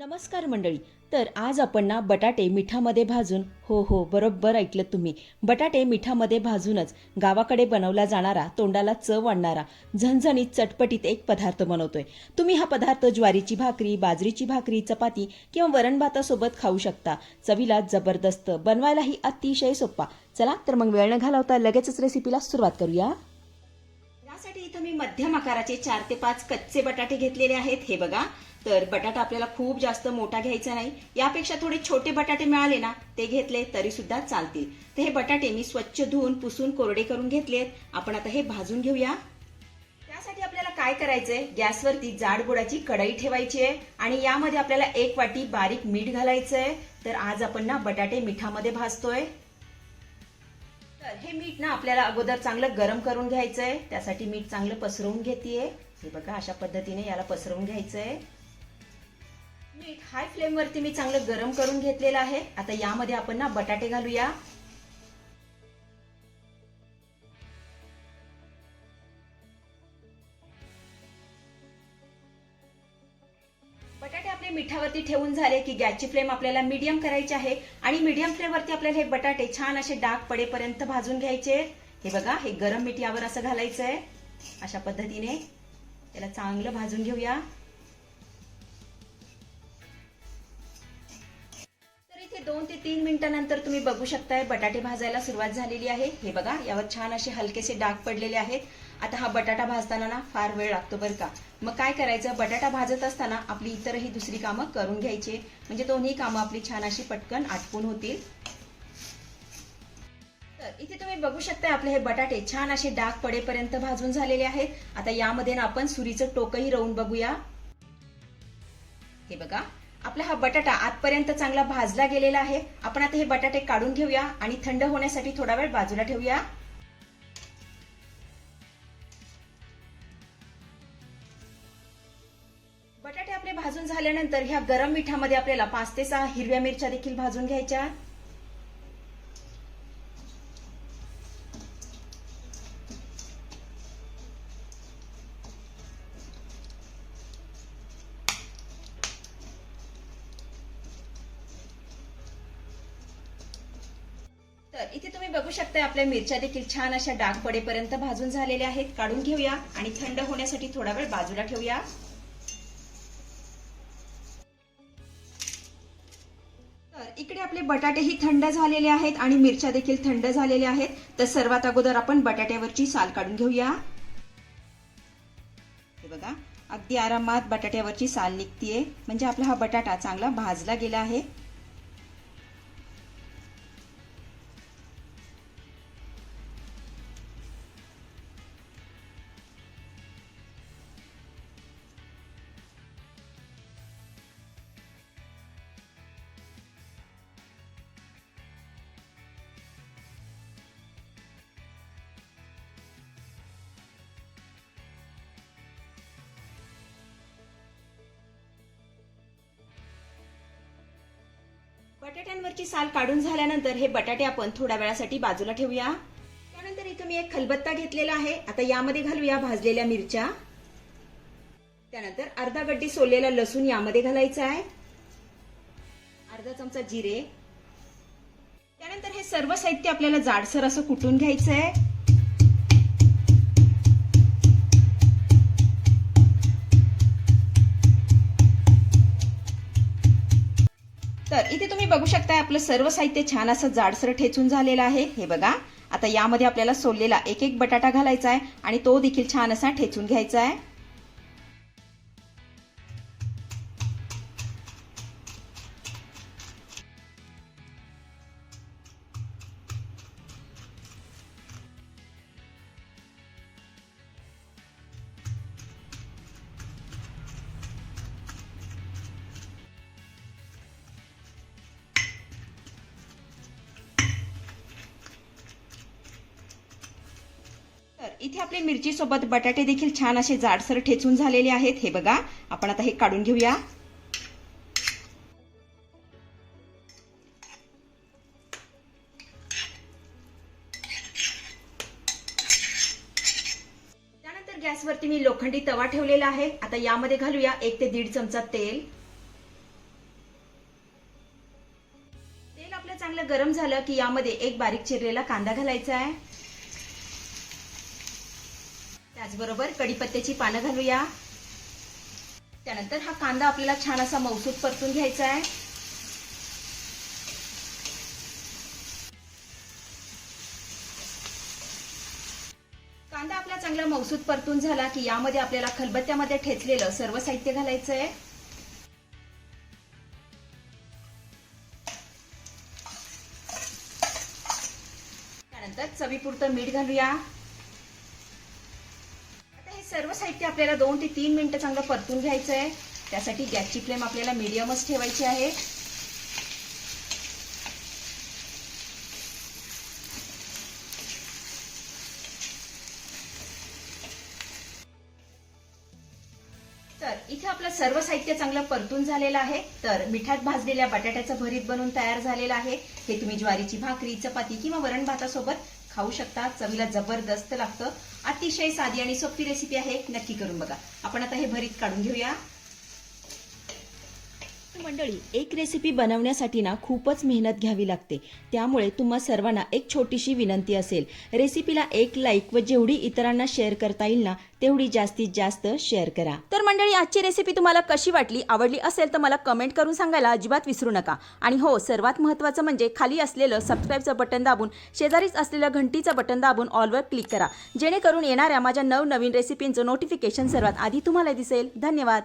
नमस्कार मंडळी. तर आज आपण ना बटाटे मिठामध्ये भाजून हो हो बरोबर ऐकलं तुम्ही. बटाटे मिठामध्ये भाजूनच गावाकडे बनवला जाणारा तोंडाला चव आणणारा झणझणीत चटपटीत एक पदार्थ बनवतोय. तुम्ही हा पदार्थ ज्वारीची भाकरी बाजरीची भाकरी चपाती किंवा वरण भातासोबत खाऊ शकता. चवीला जबरदस्त बनवायलाही अतिशय सोपा. चला तर मग वेळ न घालवता लगेचच रेसिपीला सुरुवात करूया. इथं मी मध्यम आकाराचे चार ते पाच कच्चे बटाटे घेतलेले आहेत. हे बघा. तर बटाटा आपल्याला खूप जास्त मोठा घ्यायचा नाही. यापेक्षा थोडे छोटे बटाटे मिळाले ना ते घेतले तरी सुद्धा चालतील. तर हे बटाटे मी स्वच्छ धुवून पुसून कोरडे करून घेतलेत. आपण आता हे भाजून घेऊया. त्यासाठी आपल्याला काय करायचंय? गॅसवरती जाड बुडाची कढई ठेवायची आहे आणि यामध्ये आपल्याला एक वाटी बारीक मीठ घालायचंय. तर आज आपण ना बटाटे मिठामध्ये भाजतोय. तर हे मीठ ना आपल्याला अगोदर चांगलं गरम करून घ्यायचंय. त्यासाठी मीठ चांगलं पसरवून घेतेय. हे बघा अशा पद्धतीने याला पसरवून घ्यायचंय. मीठ हाय फ्लेमवरती मी चांगलं गरम करून घेतलेलं आहे. आता यामध्ये आपण ना बटाटे घालूया. हे मिठावरती ठेवून झाले की गॅसची फ्लेम आपल्याला मीडियम करायची आहे. आणि मीडियम फ्लेमवरती आपल्याला हे बटाटे छान असे डाग पडेपर्यंत भाजून घ्यायचे. हे बघा हे गरम मीठ यावर असं घालायचं आहे अशा पद्धतीने त्याला चांगलं भाजून घेऊया. दोन ते तीन मिनिटानंतर तुम्ही बघू शकताय बटाटे भाजायला सुरुवात झालेली आहे. हे बघा यावर छान असे हलकेसे डाग पडलेले आहेत. आता हा बटाटा भाजताना ना फार वेळ लागतो बरं का. मग काय करायचं बटाटा भाजत असताना आपली इतरही दुसरी कामं करून घ्यायची. म्हणजे दोन्ही कामं आपली छान अशी पटकन आटपून होतील. तर इथे तुम्ही बघू शकता आपले हे बटाटे छान असे डाग पडेपर्यंत भाजून झालेले आहेत. आता यामध्ये ना आपण सुरीचं टोकही राहून बघूया. हे बघा आपला हा बटाटा आतपर्यंत चांगला भाजला गेलेला आहे. आपण आता हे बटाटे काढून घेऊया आणि थंड होण्यासाठी थोडा वेळ बाजूला ठेवूया. बटाटे आपले भाजून झाल्यानंतर ह्या गरम मिठामध्ये आपल्याला पाच ते सहा हिरव्या मिरच्या देखील भाजून घ्यायच्या. तर इथे तुम्ही बघू शकता आपल्या मिरच्या देखील छान अशा डाग पडेपर्यंत भाजून झालेल्या आहेत. काढून घेऊया आणि थंड होण्यासाठी थोडा वेळ बाजूला ठेवूया. तर इकडे आपले बटाटेही थंड झालेले आहेत आणि मिरच्या देखील थंड झालेल्या आहेत. तर सर्वात अगोदर आपण बटाट्यावरची साल काढून घेऊया. हे बघा अगदी आरामात बटाट्यावरची साल निघतीये. म्हणजे आपला हा बटाटा चांगला भाजला गेला आहे. बटाट्यांवरची साल काढून झाल्यानंतर हे बटाटे आपण थोड्या वेळासाठी बाजूला ठेवूया. त्यानंतर इथं मी एक खलबत्ता घेतलेला आहे. आता यामध्ये घालूया भाजलेल्या मिरच्या. त्यानंतर अर्धा गड्डी सोललेला लसूण यामध्ये घालायचा आहे. अर्धा चमचा जिरे. त्यानंतर हे सर्व साहित्य आपल्याला जाडसर असं कुटून घ्यायचं आहे. आपलं सर्व साहित्य छान असं जाडसर ठेचून झालेलं आहे. हे बघा. आता यामध्ये आपल्याला सोललेला एक एक बटाटा घालायचा आहे आणि तो देखील छान असा ठेचून घ्यायचा आहे. तर इथे आपले मिरचीसोबत बटाटे देखील छान असे जाडसर ठेचून झालेले आहेत. हे बघा आपण आता हे काढून घेऊया. त्यानंतर गॅसवरती मी लोखंडी तवा ठेवलेला आहे. आता यामध्ये घालूया एक ते दीड चमचा तेल. तेल आपलं चांगलं गरम झालं की यामध्ये एक बारीक चिरलेला कांदा घालायचा आहे. त्याचबरोबर कडीपत्त्याची पानं घालूया. त्यानंतर हा कांदा आपल्याला छान असा मौसूद परतून घ्यायचा आहे. कांदा आपला चांगला मौसूद परतून झाला की यामध्ये आपल्याला खलबत्त्यामध्ये ठेचलेलं सर्व साहित्य घालायचं आहे त्यानंतर चवीपुरतं मीठ घालूया. आपल्याला दोन ते तीन मिनटं चांगलं परतून घ्यायचं आहे त्यासाठी गॅसची फ्लेम आपल्याला मिडियमच ठेवायची आहे. तर इथे आपलं सर्व साहित्य चांगलं परतून झालेलं आहे. तर मिठात भाजलेल्या बटाट्याचं भरीत बनून तयार झालेलं आहे. हे तुम्ही ज्वारीची भाकरी चपाती किंवा वरण भातासोबत खाऊ शकता. चवीला जबरदस्त लागतं. अतिशय साधी आणि सोपी रेसिपी आहे. नक्की करून बघा. आपण आता हे भरीत काढून घेऊया. मंडळी एक रेसिपी बनवण्यासाठी ना खूपच मेहनत घ्यावी लागते. त्यामुळे तुम्हा सर्वांना एक छोटीशी विनंती असेल. रेसिपीला एक लाईक व जेवढी इतरांना शेअर करता येईल ना तेवढी जास्तीत जास्त शेअर करा. तर मंडळी आजची रेसिपी तुम्हाला कशी वाटली आवडली असेल तर मला कमेंट करून सांगायला अजिबात विसरू नका. आणि हो सर्वात महत्त्वाचं म्हणजे खाली असलेलं सबस्क्राईबचं बटन दाबून शेजारीच असलेलं घंटीचं बटन दाबून ऑलवर क्लिक करा. जेणेकरून येणाऱ्या माझ्या नवनवीन रेसिपींचं नोटिफिकेशन सर्वात आधी तुम्हाला दिसेल. धन्यवाद.